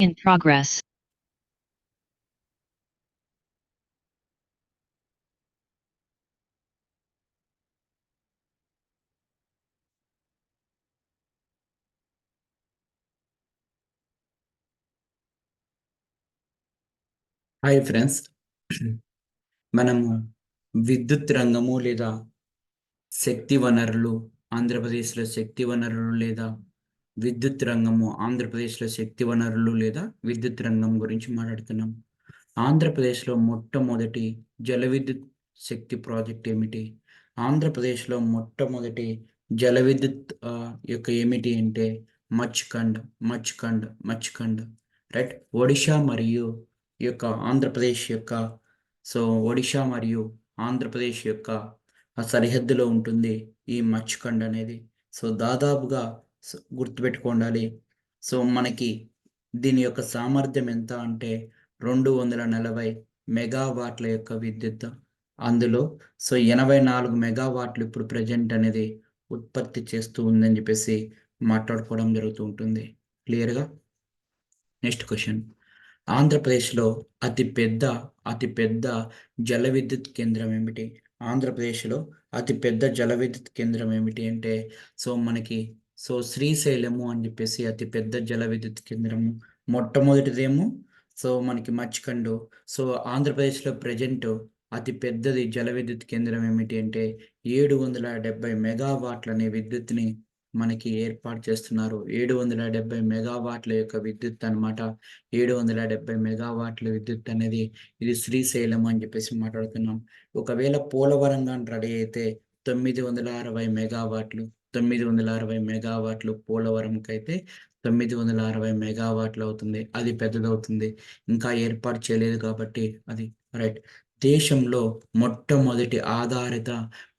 In progress. Hi friends మనము విద్యుత్ రంగము లేదా శక్తి వనరులు ఆంధ్రప్రదేశ్లో శక్తి వనరులు లేదా విద్యుత్ రంగము ఆంధ్రప్రదేశ్లో శక్తి వనరులు లేదా విద్యుత్ రంగం గురించి మాట్లాడుతున్నాం. ఆంధ్రప్రదేశ్లో మొట్టమొదటి జల విద్యుత్ శక్తి ప్రాజెక్ట్ ఏమిటి? ఆంధ్రప్రదేశ్లో మొట్టమొదటి జల విద్యుత్ యొక్క ఏమిటి అంటే మచ్కండ్ మచ్కండ్ మచ్కండ్ రైట్? ఒడిషా మరియు యొక్క ఆంధ్రప్రదేశ్ యొక్క సో ఒడిషా మరియు ఆంధ్రప్రదేశ్ యొక్క సరిహద్దులో ఉంటుంది ఈ మచ్కండ్ అనేది. సో దాదాపుగా గుర్తుపెట్టుకోండాలి. సో మనకి దీని యొక్క సామర్థ్యం ఎంత అంటే రెండు వందల నలభై మెగావాట్ల యొక్క విద్యుత్ అందులో. సో ఎనభై నాలుగు మెగావాట్లు ఇప్పుడు ప్రజెంట్ అనేది ఉత్పత్తి చేస్తూ ఉందని చెప్పేసి మాట్లాడుకోవడం జరుగుతూ ఉంటుంది. క్లియర్గా? Next question. ఆంధ్రప్రదేశ్లో అతి పెద్ద అతి పెద్ద జల విద్యుత్ కేంద్రం ఏమిటి? ఆంధ్రప్రదేశ్లో అతి పెద్ద జల విద్యుత్ కేంద్రం ఏమిటి అంటే సో మనకి సో శ్రీశైలము అని చెప్పేసి అతి పెద్ద జల విద్యుత్ కేంద్రము. మొట్టమొదటిదేమో సో మనకి మచ్కండు సో ఆంధ్రప్రదేశ్లో ప్రజెంట్ అతి పెద్దది జల విద్యుత్ కేంద్రం ఏమిటి అంటే ఏడు వందల డెబ్బై మెగావాట్ల అనే విద్యుత్ని మనకి ఏర్పాటు చేస్తున్నారు. ఏడు వందల డెబ్బై మెగావాట్ల యొక్క విద్యుత్ అన్నమాట. ఏడు వందల డెబ్బై మెగావాట్ల విద్యుత్ అనేది ఇది శ్రీశైలం అని చెప్పేసి మాట్లాడుతున్నాం. ఒకవేళ పోలవరం కానీ రెడీ అయితే తొమ్మిది వందల అరవై మెగావాట్లు. తొమ్మిది వందల అరవై మెగావాట్లు పోలవరంకి అయితే తొమ్మిది వందల అరవై మెగావాట్లు అవుతుంది. అది పెద్దదవుతుంది. ఇంకా ఏర్పాటు చేయలేదు కాబట్టి అది రైట్. దేశంలో మొట్టమొదటి ఆధారిత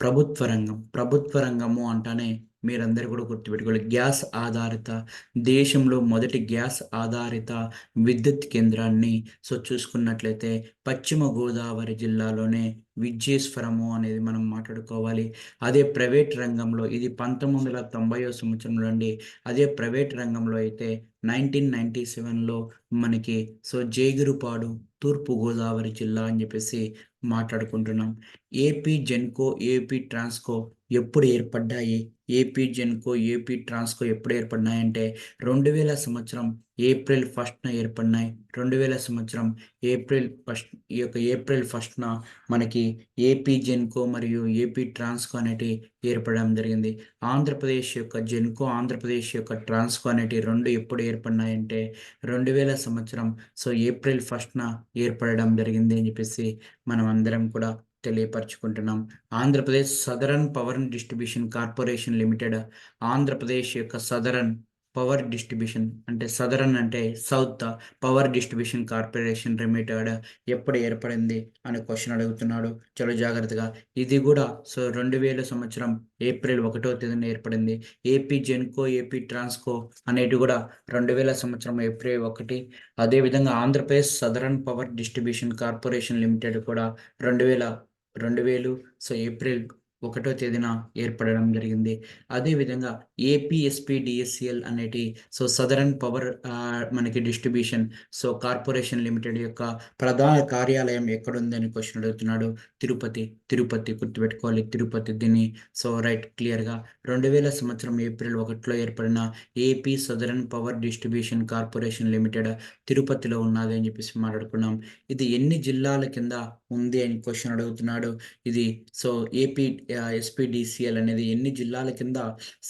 ప్రభుత్వ రంగం ప్రభుత్వ రంగము అంటానే మీరందరూ కూడా గుర్తుపెట్టుకోవాలి. గ్యాస్ ఆధారిత దేశంలో మొదటి గ్యాస్ ఆధారిత విద్యుత్ కేంద్రాన్ని సో చూసుకున్నట్లయితే పశ్చిమ గోదావరి జిల్లాలోనే విజయేశ్వరము అనేది మనం మాట్లాడుకోవాలి. అదే ప్రైవేట్ రంగంలో ఇది పంతొమ్మిది వందల తొంభై సంవత్సరంలో అండి అదే ప్రైవేట్ రంగంలో అయితే నైన్టీన్ నైన్టీ సెవెన్లో మనకి సో జేగిరిపాడు తూర్పు గోదావరి జిల్లా అని చెప్పేసి మాట్లాడుకుంటున్నాం. ఏపీ జెన్కో ఏపీ ట్రాన్స్కో ఎప్పుడు ఏర్పడ్డాయి? ఏపీ జెన్కో ఏపీ ట్రాన్స్కో ఎప్పుడు ఏర్పడినాయంటే రెండు వేల సంవత్సరం ఏప్రిల్ ఫస్ట్న ఏర్పడినాయి రెండు వేల సంవత్సరం ఏప్రిల్ ఫస్ట్ ఈ యొక్క ఏప్రిల్ ఫస్ట్న మనకి ఏపీ జెన్కో మరియు ఏపీ ట్రాన్స్కో అనేటి ఏర్పడడం జరిగింది. ఆంధ్రప్రదేశ్ యొక్క జెన్కో ఆంధ్రప్రదేశ్ యొక్క ట్రాన్స్కో అనేటి రెండు ఎప్పుడు ఏర్పడినాయంటే రెండు వేల సంవత్సరం. సో ఏప్రిల్ ఫస్ట్న ఏర్పడడం జరిగింది అని చెప్పేసి మనం అందరం కూడా తెలియపరచుకుంటున్నాం. Andhra Pradesh southern power distribution corporation limited Andhra Pradesh యొక్క సదరన్ పవర్ డిస్ట్రిబ్యూషన్ అంటే సదరన్ అంటే south power distribution corporation limited ఎప్పుడు ఏర్పడింది అనే క్వశ్చన్ అడుగుతున్నాడు. చాలా జాగ్రత్తగా. ఇది కూడా సో రెండు వేల సంవత్సరం ఏప్రిల్ ఒకటో తేదీన ఏర్పడింది. ఏపీ జెన్కో ఏపీ ట్రాన్స్కో అనేటి కూడా రెండు వేల సంవత్సరం ఏప్రిల్ ఒకటి. అదేవిధంగా Andhra Pradesh southern power distribution corporation limited కూడా రెండు వేల రెండు వేలు సో ఏప్రిల్ ఒకటో తేదీన ఏర్పడడం జరిగింది. అదేవిధంగా ఏపీఎస్పి డిఎస్సిఎల్ అనేటి సో సదరన్ పవర్ మనకి డిస్ట్రిబ్యూషన్ సో కార్పొరేషన్ లిమిటెడ్ యొక్క ప్రధాన కార్యాలయం ఎక్కడుంది అని క్వశ్చన్ అడుగుతున్నాడు. తిరుపతి తిరుపతి గుర్తుపెట్టుకోవాలి. తిరుపతి దీన్ని సో రైట్ క్లియర్గా రెండు వేల సంవత్సరం ఏప్రిల్ ఒకటిలో ఏర్పడిన AP southern power distribution corporation limited తిరుపతిలో ఉన్నది అని చెప్పేసి మాట్లాడుకున్నాం. ఇది ఎన్ని జిల్లాల కింద ఉంది అని క్వశ్చన్ అడుగుతున్నాడు. ఇది సో ఏపీ ఎస్పీడిసిఎల్ అనేది ఎన్ని జిల్లాల కింద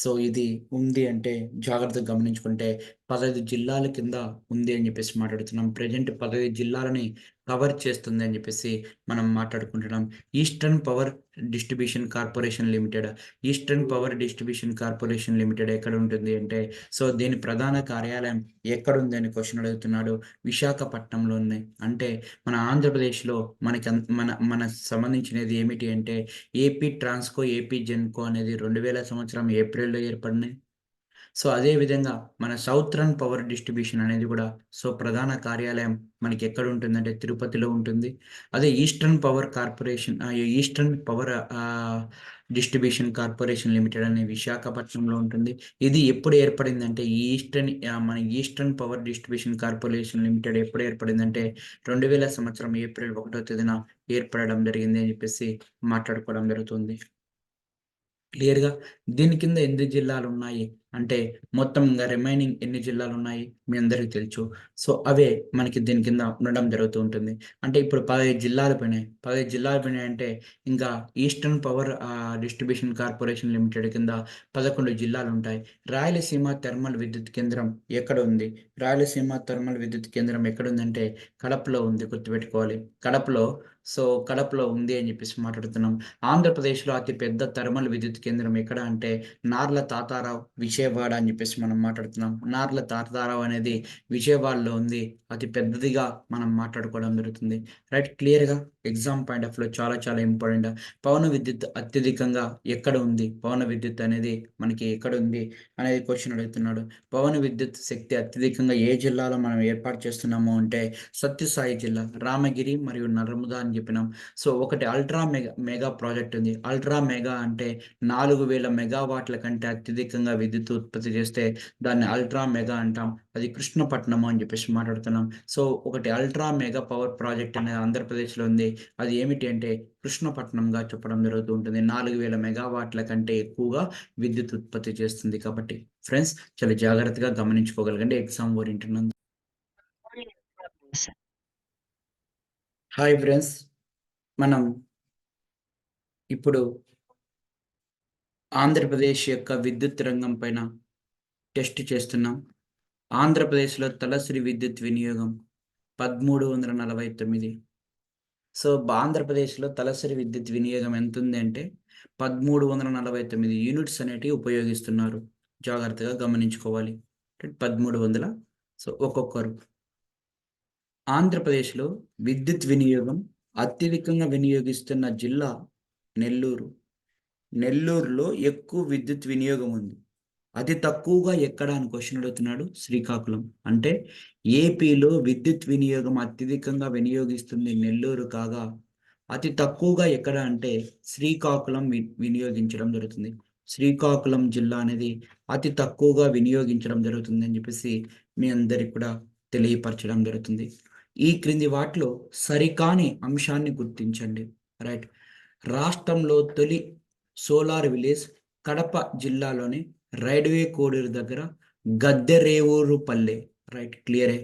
సో ఇది ఉంది అంటే జాగ్రత్తగా గమనించుకుంటే పదహైదు జిల్లాల కింద ఉంది అని చెప్పేసి మాట్లాడుతున్నాం. ప్రజెంట్ పదహైదు జిల్లాలని కవర్ చేస్తుంది అని చెప్పేసి మనం మాట్లాడుకుంటున్నాం. Eastern power distribution corporation limited. Eastern power distribution corporation limited ఎక్కడ ఉంటుంది అంటే సో దీని ప్రధాన కార్యాలయం ఎక్కడ ఉంది అని క్వశ్చన్ అడుగుతున్నాడు. విశాఖపట్నంలో ఉంది. అంటే మన ఆంధ్రప్రదేశ్లో మనకి మన మన సంబంధించినది ఏమిటి అంటే ఏపీ ట్రాన్స్కో ఏపీ జెన్కో అనేది రెండు వేల సంవత్సరం ఏప్రిల్లో ఏర్పడినాయి. సో అదే విధంగా మన సౌత్రన్ పవర్ డిస్ట్రిబ్యూషన్ అనేది కూడా సో ప్రధాన కార్యాలయం మనకి ఎక్కడ ఉంటుందంటే తిరుపతిలో ఉంటుంది. అదే eastern power corporation eastern power distribution corporation limited అనే విశాఖపట్నంలో ఉంటుంది. ఇది ఎప్పుడు ఏర్పడిందంటే ఈస్టర్న్ మన eastern power distribution corporation limited ఎప్పుడు ఏర్పడిందంటే రెండు వేల సంవత్సరం ఏప్రిల్ ఒకటో తేదీన ఏర్పడడం జరిగింది అని చెప్పేసి మాట్లాడుకోవడం జరుగుతుంది. క్లియర్గా దీని కింద ఎన్ని జిల్లాలు ఉన్నాయి అంటే మొత్తం ఇంకా రిమైనింగ్ ఎన్ని జిల్లాలు ఉన్నాయి మీ అందరికీ తెలుసు. సో అవే మనకి దీని కింద ఉండడం జరుగుతూ ఉంటుంది. అంటే ఇప్పుడు పదహైదు జిల్లాలు పోయినాయి. పదహైదు జిల్లాలు పోయినాయి అంటే ఇంకా eastern power distribution corporation limited కింద పదకొండు జిల్లాలు ఉంటాయి. రాయలసీమ థర్మల్ విద్యుత్ కేంద్రం ఎక్కడ ఉంది? రాయలసీమ థర్మల్ విద్యుత్ కేంద్రం ఎక్కడ ఉందంటే కడపలో ఉంది గుర్తుపెట్టుకోవాలి. కడపలో సో కడపలో ఉంది అని చెప్పేసి మాట్లాడుతున్నాం. ఆంధ్రప్రదేశ్లో అతి పెద్ద థర్మల్ విద్యుత్ కేంద్రం ఎక్కడ అంటే నార్ల తాతారావు విజయవాడ అని చెప్పేసి మనం మాట్లాడుతున్నాం. నార్ల తాతారావు అనేది విజయవాడలో ఉంది. అతి పెద్దదిగా మనం మాట్లాడుకోవడం జరుగుతుంది. రైట్ క్లియర్గా ఎగ్జామ్ పాయింట్ ఆఫ్లో చాలా చాలా ఇంపార్టెంట్. పవన విద్యుత్ అత్యధికంగా ఎక్కడ ఉంది? పవన విద్యుత్ అనేది మనకి ఎక్కడ ఉంది? అనేది క్వశ్చన్ అడుగుతున్నాడు. పవన విద్యుత్ శక్తి అత్యధికంగా ఏ జిల్లాలో మనం ఏర్పాటు చేస్తున్నాము అంటే సత్యసాయి జిల్లా రామగిరి మరియు నర్మదా అని చెప్పినాం. సో ఒకటి అల్ట్రా మెగా మెగా ప్రాజెక్ట్ ఉంది. అల్ట్రా మెగా అంటే నాలుగు వేల మెగావాట్ల కంటే అత్యధికంగా విద్యుత్ ఉత్పత్తి చేస్తే దాన్ని అల్ట్రా మెగా అంటాం. అది కృష్ణపట్నం అని చెప్పేసి మాట్లాడుతున్నాం. సో ఒకటి అల్ట్రా మెగా పవర్ ప్రాజెక్ట్ అనేది ఆంధ్రప్రదేశ్లో ఉంది. అది ఏమిటి అంటే కృష్ణపట్నంగా చెప్పడం జరుగుతూ ఉంటుంది. నాలుగు వేల మెగావాట్ల కంటే ఎక్కువగా విద్యుత్ ఉత్పత్తి చేస్తుంది కాబట్టి. ఫ్రెండ్స్ చాలా జాగ్రత్తగా గమనించుకోగలగండి. Exam oriented hi friends. మనం ఇప్పుడు ఆంధ్రప్రదేశ్ యొక్క విద్యుత్ రంగం పైన టెస్ట్ చేస్తున్నాం. ఆంధ్రప్రదేశ్లో తలసరి విద్యుత్ వినియోగం పదమూడు వందల నలభై తొమ్మిది. సో ఆంధ్రప్రదేశ్లో తలసరి విద్యుత్ వినియోగం ఎంత ఉంది అంటే పదమూడు వందల నలభై తొమ్మిది యూనిట్స్ అనేటివి ఉపయోగిస్తున్నారు. జాగ్రత్తగా గమనించుకోవాలి. పదమూడు వందల సో ఒక్కొక్కరు. ఆంధ్రప్రదేశ్లో విద్యుత్ వినియోగం అత్యధికంగా వినియోగిస్తున్న జిల్లా నెల్లూరు. నెల్లూరులో ఎక్కువ విద్యుత్ వినియోగం ఉంది. అతి తక్కువగా ఎక్కడ అని క్వశ్చన్ అడుగుతున్నాడు శ్రీకాకుళం. అంటే ఏపీలో విద్యుత్ వినియోగం అత్యధికంగా వినియోగిస్తుంది నెల్లూరు కాగా అతి తక్కువగా ఎక్కడ అంటే శ్రీకాకుళం వినియోగించడం జరుగుతుంది. శ్రీకాకుళం జిల్లా అనేది అతి తక్కువగా వినియోగించడం జరుగుతుంది అని చెప్పేసి మీ అందరికి కూడా తెలియపరచడం జరుగుతుంది. ఈ క్రింది వాటిలో సరికాని అంశాన్ని గుర్తించండి. రైట్ రాష్ట్రంలో తొలి సోలార్ విలేజ్ కడప జిల్లాలోని రైల్వే కోడూరు దగ్గర గద్దెరేవూరు పల్లె రైట్ క్లియరే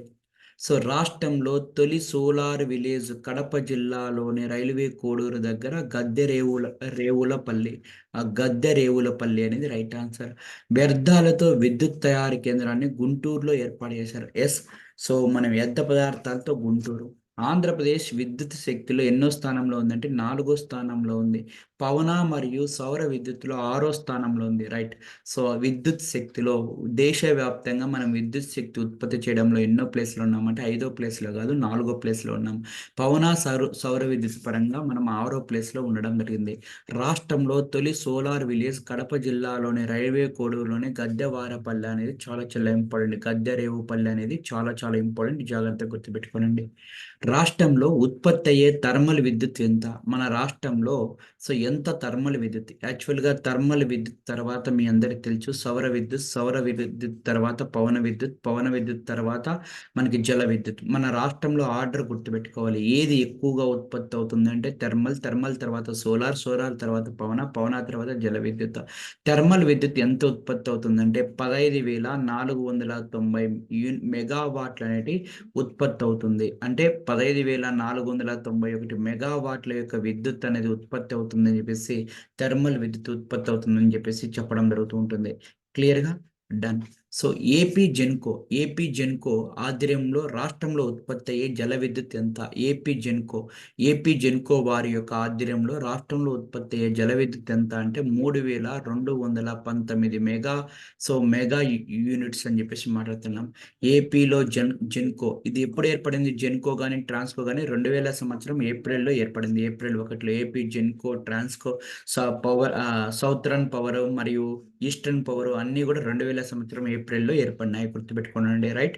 సో రాష్ట్రంలో తొలి సోలార్ విలేజ్ కడప జిల్లాలోని రైల్వే కోడూరు దగ్గర గద్దె రేవుల రేవులపల్లి. ఆ గద్దె రేవులపల్లి అనేది రైట్ ఆన్సర్ వ్యర్థాలతో విద్యుత్ తయారీ కేంద్రాన్ని గుంటూరులో ఏర్పాటు చేశారు. ఎస్ సో మనం వ్యర్థ పదార్థాలతో గుంటూరు. ఆంధ్రప్రదేశ్ విద్యుత్ శక్తిలో ఎన్నో స్థానంలో ఉందంటే నాలుగో స్థానంలో ఉంది. పవన మరియు సౌర విద్యుత్తులో ఆరో స్థానంలో ఉంది. రైట్. సో విద్యుత్ శక్తిలో దేశవ్యాప్తంగా మనం విద్యుత్ శక్తి ఉత్పత్తి చేయడంలో ఎన్నో ప్లేస్లో ఉన్నామంటే ఐదో ప్లేస్లో కాదు నాలుగో ప్లేస్లో ఉన్నాం. పవన సౌర సౌర విద్యుత్ పరంగా మనం ఆరో ప్లేస్లో ఉండడం జరిగింది. రాష్ట్రంలో తొలి సోలార్ విలేజ్ కడప జిల్లాలోని రైల్వే కోడూరులోని గద్దెవారపల్లి అనేది చాలా చాలా ఇంపార్టెంట్. గద్దె రేవుపల్లి అనేది చాలా చాలా ఇంపార్టెంట్. జాగ్రత్తగా గుర్తుపెట్టుకోనండి. రాష్ట్రంలో ఉత్పత్తి అయ్యే థర్మల్ విద్యుత్ ఎంత? మన రాష్ట్రంలో సో ఎంత థర్మల్ విద్యుత్? యాక్చువల్గా థర్మల్ విద్యుత్ తర్వాత మీ అందరికి తెలుసు సౌర విద్యుత్ సౌర విద్యుత్ తర్వాత పవన విద్యుత్ పవన విద్యుత్ తర్వాత మనకి జల విద్యుత్. మన రాష్ట్రంలో ఆర్డర్ గుర్తుపెట్టుకోవాలి. ఏది ఎక్కువగా ఉత్పత్తి అవుతుందంటే థర్మల్ థర్మల్ తర్వాత సోలార్ సోలార్ తర్వాత పవన పవన తర్వాత జల విద్యుత్. థర్మల్ విద్యుత్ ఎంత ఉత్పత్తి అవుతుందంటే పదహైదు వేల నాలుగు వందల తొంభై మెగావాట్లు అనేది ఉత్పత్తి అవుతుంది. అంటే పదహైదు వేల నాలుగు వందల తొంభై ఒకటి మెగావాట్ల యొక్క విద్యుత్ అనేది ఉత్పత్తి అవుతుందని చెప్పేసి థర్మల్ విద్యుత్ ఉత్పత్తి అవుతుందని చెప్పేసి చెప్పడం జరుగుతూ ఉంటుంది. క్లియర్గా done so AP Genco AP Genco ఆధ్వర్యంలో రాష్ట్రంలో ఉత్పత్తి అయ్యే జల విద్యుత్ ఎంత? ఏపీ జెన్కో ఏపీ జెన్కో వారి యొక్క ఆధ్వర్యంలో రాష్ట్రంలో ఉత్పత్తి అయ్యే జల విద్యుత్ ఎంత అంటే మూడు వేల రెండు వందల పంతొమ్మిది మెగా సో మెగా యూనిట్స్ అని చెప్పేసి మాట్లాడుతున్నాం. ఏపీలో జెన్ జెన్కో ఇది ఎప్పుడు ఏర్పడింది? జెన్కో కానీ ట్రాన్స్కో కానీ రెండు వేల సంవత్సరం ఏప్రిల్లో ఏర్పడింది. ఏప్రిల్ ఒకటిలో AP Genco Transco power southern power మరియు ఈస్టర్న్ పవర్ అన్నీ కూడా రెండు వేల సంవత్సరం ఏప్రిల్లో ఏర్పడినాయి గుర్తుపెట్టుకోనండి right?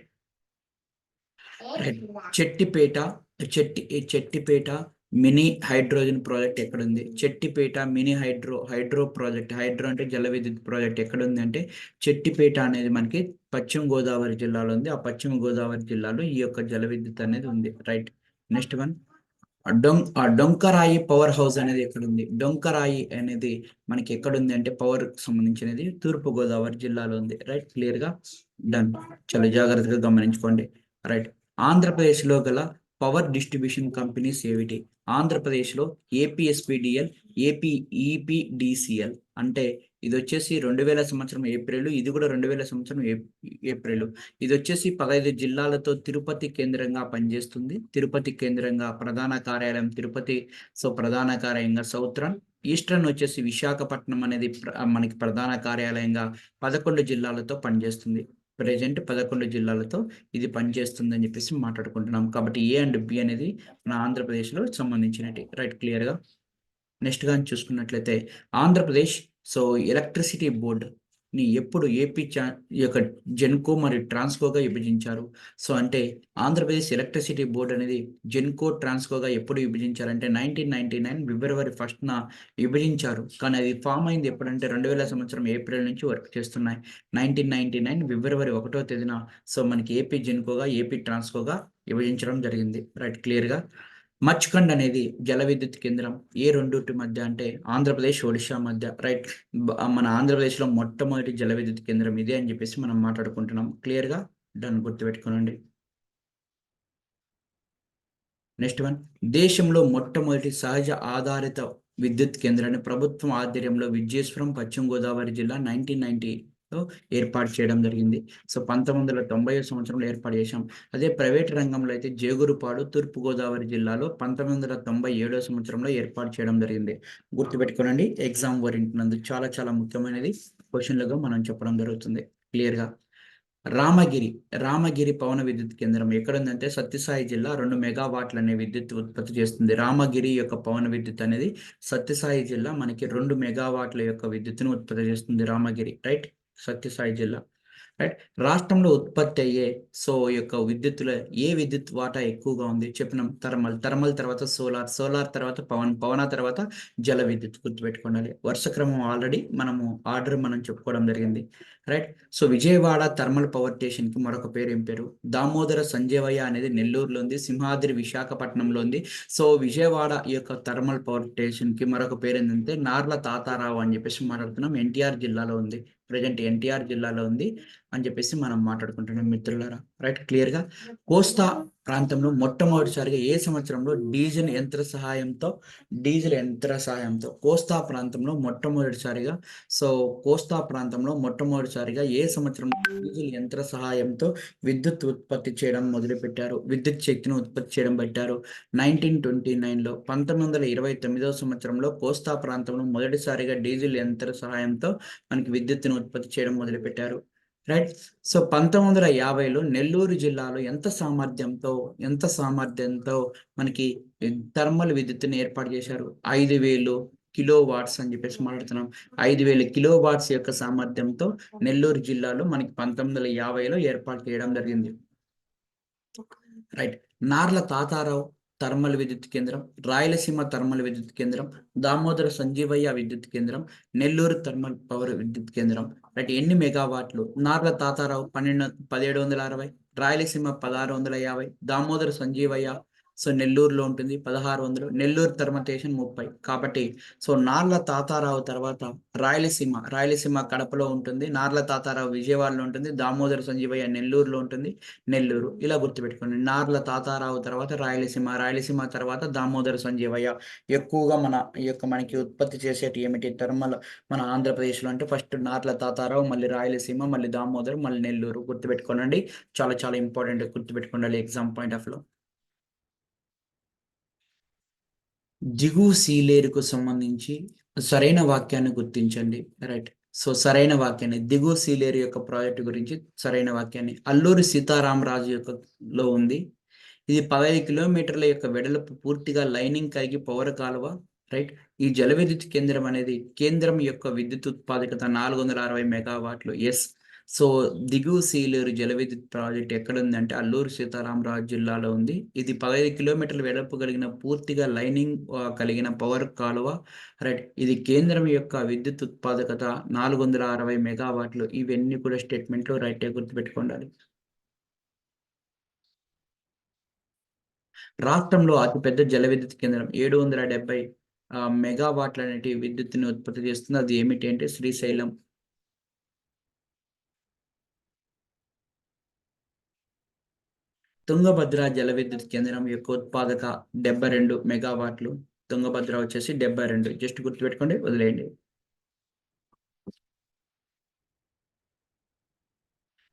Right. Chettipeta Chetty Chettipeta mini hydrogen project ఎక్కడ ఉంది Chettipeta mini hydro hydro project hydro అంటే జల విద్యుత్ ప్రాజెక్ట్ ఎక్కడ ఉంది అంటే చెట్టిపేట అనేది మనకి పశ్చిమ గోదావరి జిల్లాలో ఉంది. ఆ పశ్చిమ గోదావరి జిల్లాలో ఈ యొక్క జల విద్యుత్ అనేది ఉంది right? Next one. డొం Donkarayi power house అనేది ఎక్కడ ఉంది డొంకరాయి అనేది మనకి ఎక్కడ ఉంది అంటే పవర్ సంబంధించినది తూర్పు గోదావరి జిల్లాలో ఉంది. రైట్ క్లియర్గా? డన్ చాలా జాగ్రత్తగా గమనించుకోండి. రైట్ ఆంధ్రప్రదేశ్లో గల పవర్ డిస్ట్రిబ్యూషన్ కంపెనీస్ ఏమిటి ఆంధ్రప్రదేశ్లో ఏపీఎస్పిడిఎల్ ఏపీ ఈపీడిసిఎల్ అంటే ఇది వచ్చేసి రెండు వేల సంవత్సరం ఏప్రిల్ ఇది కూడా రెండు వేల సంవత్సరం ఏప్రిల్. ఇది వచ్చేసి పదహైదు జిల్లాలతో తిరుపతి కేంద్రంగా పనిచేస్తుంది. తిరుపతి కేంద్రంగా ప్రధాన కార్యాలయం తిరుపతి సో ప్రధాన కార్యాలయంగా సౌత్రన్. ఈస్టర్న్ వచ్చేసి విశాఖపట్నం అనేది మనకి ప్రధాన కార్యాలయంగా పదకొండు జిల్లాలతో పనిచేస్తుంది. ప్రజెంట్ పదకొండు జిల్లాలతో ఇది పనిచేస్తుంది అని చెప్పేసి మాట్లాడుకుంటున్నాం. కాబట్టి ఏ అండ్ బి అనేది మన ఆంధ్రప్రదేశ్లో సంబంధించినట్టు రైట్ క్లియర్గా? నెక్స్ట్ చూసుకున్నట్లయితే ఆంధ్రప్రదేశ్ సో ఎలక్ట్రిసిటీ బోర్డు ని ఎప్పుడు ఏపీ చా ఈ యొక్క జెన్కో మరియు ట్రాన్స్కోగా విభజించారు. సో అంటే ఆంధ్రప్రదేశ్ ఎలక్ట్రిసిటీ బోర్డు అనేది జెన్కో ట్రాన్స్కోగా ఎప్పుడు విభజించారంటే నైన్టీన్ నైన్టీ నైన్ ఫిబ్రవరి ఫస్ట్న విభజించారు. కానీ అది ఫామ్ అయింది ఎప్పుడంటే రెండు వేల సంవత్సరం ఏప్రిల్ నుంచి వర్క్ చేస్తున్నాయి. నైన్టీన్ నైన్టీ నైన్ ఫిబ్రవరి ఒకటో తేదీన సో మనకి ఏపీ జెన్కోగా ఏపీ ట్రాన్స్కోగా విభజించడం జరిగింది. రైట్ క్లియర్గా? మచ్కండ్ అనేది జల విద్యుత్ కేంద్రం. ఏ రెండుటి మధ్య అంటే ఆంధ్రప్రదేశ్ ఒడిశా మధ్య. రైట్. మన ఆంధ్రప్రదేశ్లో మొట్టమొదటి జల విద్యుత్ కేంద్రం ఇదే అని చెప్పేసి మనం మాట్లాడుకుంటున్నాం. క్లియర్గా డన్ గుర్తుపెట్టుకోనండి. నెక్స్ట్ వన్ దేశంలో మొట్టమొదటి సహజ ఆధారిత విద్యుత్ కేంద్రాన్ని ప్రభుత్వం ఆధ్వర్యంలో విజయేశ్వరం పశ్చిమ గోదావరి జిల్లా నైన్టీన్ నైన్టీ ఏర్పాటు చేయడం జరిగింది. సో పంతొమ్మిది వందల తొంభై సంవత్సరంలో ఏర్పాటు చేశాం. అదే ప్రైవేట్ రంగంలో అయితే జేగురుపాడు తూర్పుగోదావరి జిల్లాలో పంతొమ్మిది వందల తొంభై ఏడో సంవత్సరంలో ఏర్పాటు చేయడం జరిగింది. గుర్తుపెట్టుకోనండి ఎగ్జామ్ ఓరియంట్ చాలా చాలా ముఖ్యమైనది. క్వశ్చన్లుగా మనం చెప్పడం జరుగుతుంది. క్లియర్గా. రామగిరి రామగిరి పవన విద్యుత్ కేంద్రం ఎక్కడుందంటే సత్యసాయి జిల్లా రెండు మెగావాట్ల అనే విద్యుత్ ఉత్పత్తి చేస్తుంది. రామగిరి యొక్క పవన విద్యుత్ అనేది సత్యసాయి జిల్లా మనకి రెండు మెగావాట్ల యొక్క విద్యుత్తును ఉత్పత్తి చేస్తుంది రామగిరి. రైట్? సత్యసాయి జిల్లా. రైట్ రాష్ట్రంలో ఉత్పత్తి అయ్యే సో యొక్క విద్యుత్తులో ఏ విద్యుత్ వాటా ఎక్కువగా ఉంది? చెప్పినాం థర్మల్ థర్మల్ తర్వాత సోలార్ సోలార్ తర్వాత పవన్ పవన తర్వాత జల విద్యుత్ గుర్తుపెట్టుకోవాలి వరుస క్రమం ఆల్రెడీ మనము ఆర్డర్ మనం చెప్పుకోవడం జరిగింది. Right so Vijayawada thermal power స్టేషన్కి మరొక పేరు ఏం పేరు? దామోదర సంజయవయ్య అనేది నెల్లూరులో ఉంది సింహాద్రి విశాఖపట్నంలో ఉంది. సో విజయవాడ ఈ యొక్క థర్మల్ పవర్ స్టేషన్కి మరొక పేరు ఏంటంటే నార్ల తాతారావు అని చెప్పేసి మాట్లాడుతున్నాం. ఎన్టీఆర్ జిల్లాలో ఉంది. ప్రజెంట్ ఎన్టీఆర్ జిల్లాలో ఉంది అని చెప్పేసి మనం మాట్లాడుకుంటున్నాం మిత్రులారా. రైట్ క్లియర్గా? కోస్తా ప్రాంతంలో మొట్టమొదటిసారిగా ఏ సంవత్సరంలో డీజిల్ యంత్ర సహాయంతో డీజిల్ యంత్ర సహాయంతో కోస్తా ప్రాంతంలో మొట్టమొదటిసారిగా? సో కోస్తా ప్రాంతంలో మొట్టమొదటిసారిగా ఏ సంవత్సరంలో డీజిల్ యంత్ర సహాయంతో విద్యుత్ ఉత్పత్తి చేయడం మొదలుపెట్టారు? విద్యుత్ శక్తిని ఉత్పత్తి చేయడం పెట్టారు. నైన్టీన్ ట్వంటీ నైన్లో పంతొమ్మిది వందల ఇరవై తొమ్మిదవ సంవత్సరంలో కోస్తా ప్రాంతంలో మొదటిసారిగా డీజిల్ యంత్ర సహాయంతో మనకి విద్యుత్తును ఉత్పత్తి చేయడం మొదలుపెట్టారు. రైట్ సో పంతొమ్మిది వందల యాభైలో నెల్లూరు జిల్లాలో ఎంత సామర్థ్యంతో ఎంత సామర్థ్యంతో మనకి థర్మల్ విద్యుత్తుని ఏర్పాటు చేశారు? ఐదు వేలు కిలో వాట్స్ అని చెప్పేసి మాట్లాడుతున్నాం. ఐదు వేల కిలో వాట్స్ యొక్క సామర్థ్యంతో నెల్లూరు జిల్లాలో మనకి పంతొమ్మిది వందల యాభైలో ఏర్పాటు చేయడం జరిగింది. రైట్ నార్ల తాతారావు థర్మల్ విద్యుత్ కేంద్రం రాయలసీమ థర్మల్ విద్యుత్ కేంద్రం దామోదర సంజీవయ్య విద్యుత్ కేంద్రం నెల్లూరు థర్మల్ పవర్ విద్యుత్ కేంద్రం. రైట్ ఎన్ని మెగావాట్లు? నార్ల తాతారావు పన్నెండు పదిహేడు వందల అరవై రాయలసీమ పదహారు వందల యాభై దామోదర సంజీవయ్య సో నెల్లూరులో ఉంటుంది పదహారు వందలు నెల్లూరు తర్వాత ముప్పై. కాబట్టి సో నార్ల తాతారావు తర్వాత రాయలసీమ రాయలసీమ కడపలో ఉంటుంది నార్ల తాతారావు విజయవాడలో ఉంటుంది దామోదర సంజీవయ్య నెల్లూరులో ఉంటుంది నెల్లూరు. ఇలా గుర్తుపెట్టుకోండి నార్ల తాతారావు తర్వాత రాయలసీమ రాయలసీమ తర్వాత దామోదర సంజీవయ్య. ఎక్కువగా మన ఈ యొక్క మనకి ఉత్పత్తి చేసేటి ఏమిటి? థర్మల్ మన ఆంధ్రప్రదేశ్లో అంటే ఫస్ట్ నార్ల తాతారావు మళ్ళీ రాయలసీమ మళ్ళీ దామోదర్ మళ్ళీ నెల్లూరు. గుర్తుపెట్టుకోనండి. చాలా చాలా ఇంపార్టెంట్ గుర్తుపెట్టుకోండి ఎగ్జామ్ పాయింట్ ఆఫ్లో దిగు సీలేరుకు సంబంధించి సరైన వాక్యాన్ని గుర్తించండి. రైట్ సో సరైన వాక్యాన్ని దిగు సీలేరు యొక్క ప్రాజెక్ట్ గురించి సరైన వాక్యాన్ని. అల్లూరి సీతారామరాజు యొక్క లో ఉంది. ఇది పదహైదు కిలోమీటర్ల యొక్క వెడల్పు పూర్తిగా లైనింగ్ కలిగి పౌర కాలువ. రైట్ ఈ జల విద్యుత్ కేంద్రం అనేది కేంద్రం యొక్క విద్యుత్ ఉత్పాదకత నాలుగు వందల అరవై మెగావాట్లు. ఎస్ సో దిగువ సీలేరు జల విద్యుత్ ప్రాజెక్ట్ ఎక్కడ ఉందంటే అల్లూరు సీతారామరాజు జిల్లాలో ఉంది. ఇది పదహైదు కిలోమీటర్ల వెడల్పు కలిగిన పూర్తిగా లైనింగ్ కలిగిన పవర్ కాలువ. రైట్ ఇది కేంద్రం యొక్క విద్యుత్ ఉత్పాదకత నాలుగు వందల అరవై మెగావాట్లు. ఇవన్నీ కూడా స్టేట్మెంట్లో రైట్ గుర్తుపెట్టుకోండి రాష్ట్రంలో అతిపెద్ద జల విద్యుత్ కేంద్రం ఏడు వందల డెబ్బై మెగావాట్ల అనేటి విద్యుత్తుని ఉత్పత్తి చేస్తుంది. అది ఏమిటి అంటే శ్రీశైలం. తుంగభద్ర జల విద్యుత్ కేంద్రం యొక్క ఉత్పాదక డెబ్బై రెండు మెగావాట్లు తుంగభద్ర వచ్చేసి డెబ్బై రెండు. జస్ట్ గుర్తుపెట్టుకోండి వదిలేయండి.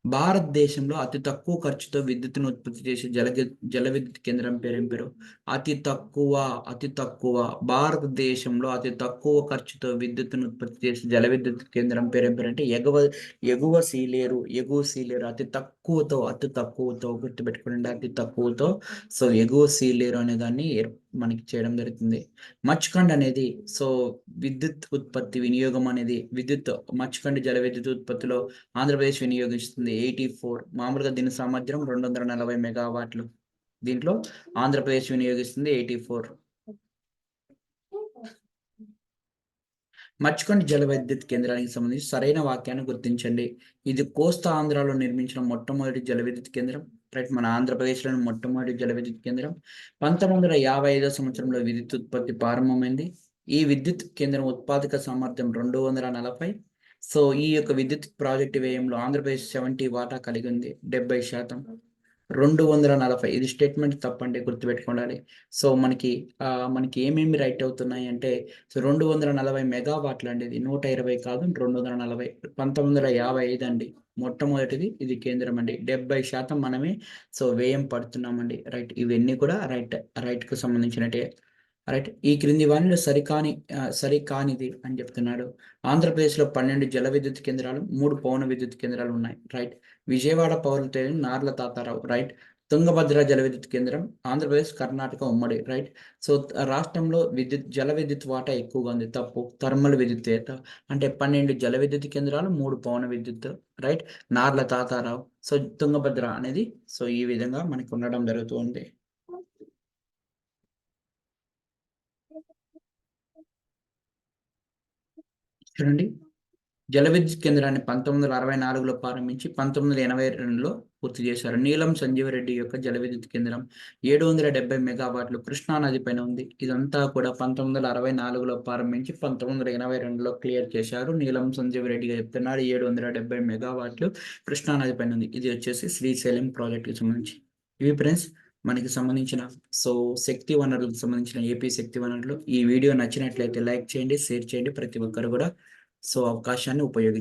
భారతదేశంలో అతి తక్కువ ఖర్చుతో విద్యుత్తును ఉత్పత్తి చేసే జల జల విద్యుత్ కేంద్రం పేరు పేరు? అతి తక్కువ అతి తక్కువ. భారతదేశంలో అతి తక్కువ ఖర్చుతో విద్యుత్తును ఉత్పత్తి చేసే జల విద్యుత్ కేంద్రం పేరు పేరు అంటే ఎగువ ఎగువ సీలేరు ఎగువ సీలేరు. అతి తక్కువతో అతి తక్కువతో గుర్తుపెట్టుకోండి. అతి తక్కువతో సో ఎగువ సీలేరు అనే దాన్ని మనకి చేయడం జరుగుతుంది. మచ్కండ్ అనేది సో విద్యుత్ ఉత్పత్తి వినియోగం అనేది విద్యుత్ మచ్కండ్ జల విద్యుత్ ఉత్పత్తిలో ఆంధ్రప్రదేశ్ వినియోగిస్తుంది ఎయిటీ ఫోర్. మామూలుగా దీని సామర్థ్యం రెండు వందల నలభై మెగావాట్లు. దీంట్లో ఆంధ్రప్రదేశ్ వినియోగిస్తుంది ఎయిటీ ఫోర్. మచ్కండ్ జల విద్యుత్ కేంద్రానికి సంబంధించి సరైన వాక్యాన్ని గుర్తించండి. ఇది కోస్తా ఆంధ్రాలో నిర్మించిన మొట్టమొదటి జల విద్యుత్ కేంద్రం. రైట్ మన ఆంధ్రప్రదేశ్లోని మొట్టమొదటి జల విద్యుత్ కేంద్రం పంతొమ్మిది వందల యాభై ఐదో సంవత్సరంలో విద్యుత్ ఉత్పత్తి ప్రారంభమైంది. ఈ విద్యుత్ కేంద్రం ఉత్పాదక సామర్థ్యం రెండు వందల నలభై. సో ఈ యొక్క విద్యుత్ ప్రాజెక్టు వ్యయంలో ఆంధ్రప్రదేశ్ సెవెంటీ వాటా కలిగి ఉంది డెబ్బై శాతం. రెండు వందల నలభై ఇది స్టేట్మెంట్ తప్పండి గుర్తుపెట్టుకోవాలి సో మనకి మనకి ఏమేమి రైట్ అవుతున్నాయి అంటే సో రెండు వందల నలభై మెగావాట్లు అండి ఇది నూట ఇరవై కాదు రెండు వందల నలభై పంతొమ్మిది వందల యాభై ఐదు అండి. మొట్టమొదటిది ఇది కేంద్రం అండి. డెబ్బై శాతం మనమే సో వ్యయం పడుతున్నామండి. రైట్ ఇవన్నీ కూడా రైట్ రైట్కు సంబంధించినట్టే. రైట్ ఈ క్రింది వాణిలో సరికాని సరికానిది అని చెప్తున్నాడు. ఆంధ్రప్రదేశ్లో పన్నెండు జల విద్యుత్ కేంద్రాలు మూడు పవన విద్యుత్ కేంద్రాలు ఉన్నాయి. రైట్ విజయవాడ పౌరుల నార్ల తాతారావు. రైట్ తుంగభద్ర జల విద్యుత్ కేంద్రం ఆంధ్రప్రదేశ్ కర్ణాటక ఉమ్మడి రైట్ సో రాష్ట్రంలో విద్యుత్ జల విద్యుత్ వాటా ఎక్కువగా ఉంది. తప్పు. థర్మల్ విద్యుత్ అంటే పన్నెండు జల విద్యుత్ కేంద్రాలు మూడు పవన విద్యుత్ రైట్ నార్ల తాతారావు. సో తుంగభద్ర అనేది సో ఈ విధంగా మనకు ఉండడం జరుగుతుంది చూడండి. జల విద్యుత్ కేంద్రాన్ని పంతొమ్మిది వందల అరవై నాలుగులో ప్రారంభించి పంతొమ్మిది వందల ఎనభై రెండులో పూర్తి చేశారు. నీలం సంజీవరెడ్డి యొక్క జల విద్యుత్ కేంద్రం ఏడు వందల డెబ్బై మెగావాట్లు కృష్ణా నది పైన ఉంది. ఇదంతా కూడా పంతొమ్మిది వందల అరవై నాలుగులో ప్రారంభించి పంతొమ్మిది వందల ఎనభై రెండులో క్లియర్ చేశారు. నీలం సంజీవరెడ్డిగా చెప్తున్నారు ఏడు వందల డెబ్బై మెగావాట్లు కృష్ణా నది పైన ఉంది. ఇది వచ్చేసి శ్రీశైలం ప్రాజెక్టుకి సంబంధించి. ఇవి ఫ్రెండ్స్ మనకి సంబంధించిన సో శక్తి వనరులకు సంబంధించిన ఏపీ శక్తి వనరులు. ఈ వీడియో నచ్చినట్లయితే లైక్ చేయండి షేర్ చేయండి. ప్రతి ఒక్కరు కూడా సో అవకాశాన్ని ఉపయోగించండి